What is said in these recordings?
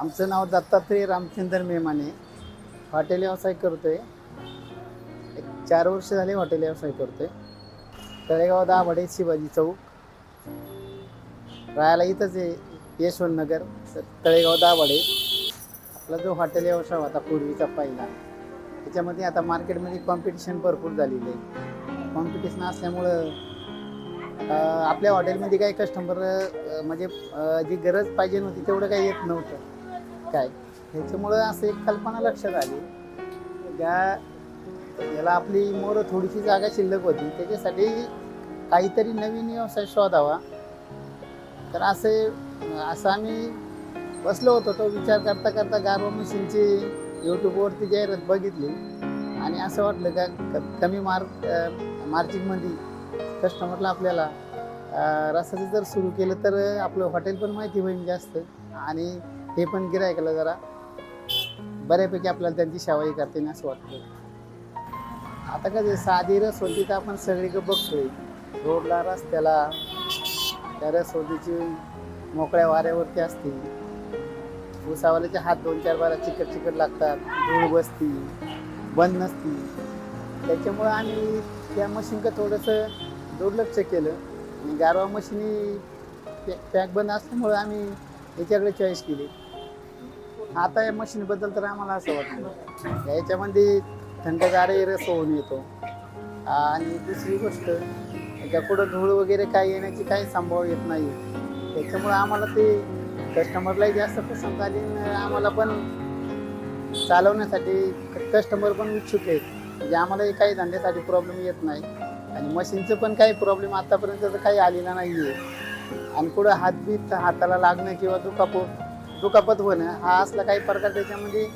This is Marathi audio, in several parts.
आमचं नाव दत्तात्रय रामचंद्र मेमाने हॉटेल व्यवसाय करतो आहे एक चार वर्ष झाले हॉटेल व्यवसाय करतो आहे तळेगाव दाभाडे शिवाजी चौक. राहायला इथंच आहे यशवंत नगर तळेगाव दाभाडे. आपला जो हॉटेल व्यवसाय होता पूर्वीचा पहिला त्याच्यामध्ये आता मार्केटमध्ये कॉम्पिटिशन भरपूर झालेली आहे. कॉम्पिटिशन असल्यामुळं आपल्या हॉटेलमध्ये काही कस्टमर म्हणजे जी गरज पाहिजे नव्हती तेवढं काही येत नव्हतं. काय? ह्याच्यामुळं असं एक कल्पना लक्षात आली. त्या याला आपली मोर थोडीशी जागा शिल्लक होती त्याच्यासाठी काहीतरी नवीन व्यवसाय शोधावा. तर असे असं आम्ही बसलो होतो. तो विचार करता करता गारवा मशीनची यूट्यूबवरती जाहिरात बघितली. आणि असं वाटलं का क- कमी मार्क मार्जिनमध्ये कस्टमरला आपल्याला रसाचं जर सुरू केलं तर आपलं हॉटेल पण माहिती होईल जास्त. आणि हे पण गिरायकाला जरा बऱ्यापैकी आपल्याला त्यांची सेवाही करते असं वाटतं. आता कसं साधी रस होती तर आपण सगळीकडे बघतोय. रोडला रस्त्याला त्या रसवतीची मोकळ्या वाऱ्यावरती असते. उसावाल्याचे हात दोन चार बारा चिकट चिकट लागतात धूळ बसती बंद नसती. त्याच्यामुळं आम्ही त्या मशीनकडे थोडंसं दुर्लक्ष केलं. आणि गारवा मशिनी पॅक बंद असल्यामुळं आम्ही याच्याकडे चॉईस केली. आता या मशीनबद्दल तर आम्हाला असं वाटतं याच्यामध्ये थंडगार रस होऊन येतो. आणि दुसरी गोष्ट त्या पुढं धूळ वगैरे काय येण्याची काही संभव येत नाही. त्याच्यामुळं आम्हाला ते कस्टमरलाही जास्त पसंत आली आम्हाला पण चालवण्यासाठी कस्टमर पण इच्छुक आहेत. म्हणजे आम्हालाही काही धंद्यासाठी प्रॉब्लेम येत नाही. आणि मशीनचं पण काही प्रॉब्लेम आतापर्यंत तर काही आलेला नाही आहे आणि पुढं हातबीत हाताला लागणं किंवा दुखापूर दुखापत होणं हा असला काही प्रकार त्याच्यामध्ये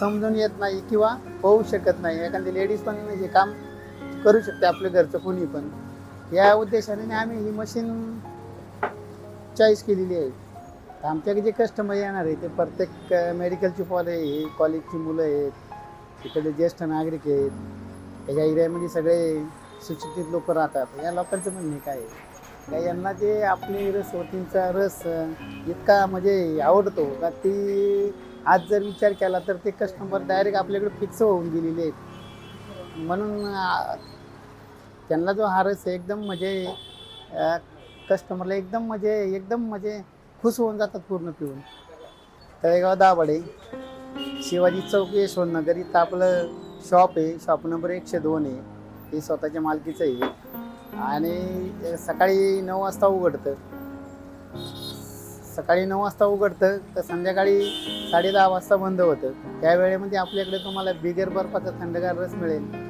समजून येत नाही किंवा होऊ शकत नाही. एखादी लेडीज पण हे काम करू शकते आपल्या घरचं कोणी पण. या उद्देशाने आम्ही ही मशीन चॉईस केलेली आहे. तर आमच्याकडे जे कस्टमर येणार आहे ते प्रत्येक मेडिकलची फॉल आहे कॉलेजची मुलं आहेत तिकडे ज्येष्ठ नागरिक आहेत त्याच्या एरियामध्ये सगळे सुशिक्षित लोक राहतात. या लोकांचं म्हणणे काय आहे? का यांना जे आपली रसवतींचा रस इतका म्हणजे आवडतो का ती आज जर विचार केला तर ते कस्टमर डायरेक्ट आपल्याकडे फिक्स होऊन गेलेले आहेत. म्हणून त्यांना जो हा रस आहे एकदम म्हणजे कस्टमरला एकदम म्हणजे एकदम म्हणजे खुश होऊन जातात पूर्ण पिऊन. तळेगाव दाभाडे शिवाजी चौक यशवंत नगर इथं आपलं शॉप आहे. शॉप नंबर एकशे दोन आहे. हे स्वतःच्या मालकीचं आहे. आणि सकाळी नऊ वाजता उघडतं. सकाळी नऊ वाजता उघडतं तर संध्याकाळी साडे दहा वाजता बंद होतं. त्यावेळेमध्ये आपल्याकडे तुम्हाला बिगर बर्फाचा थंडगार रस मिळेल.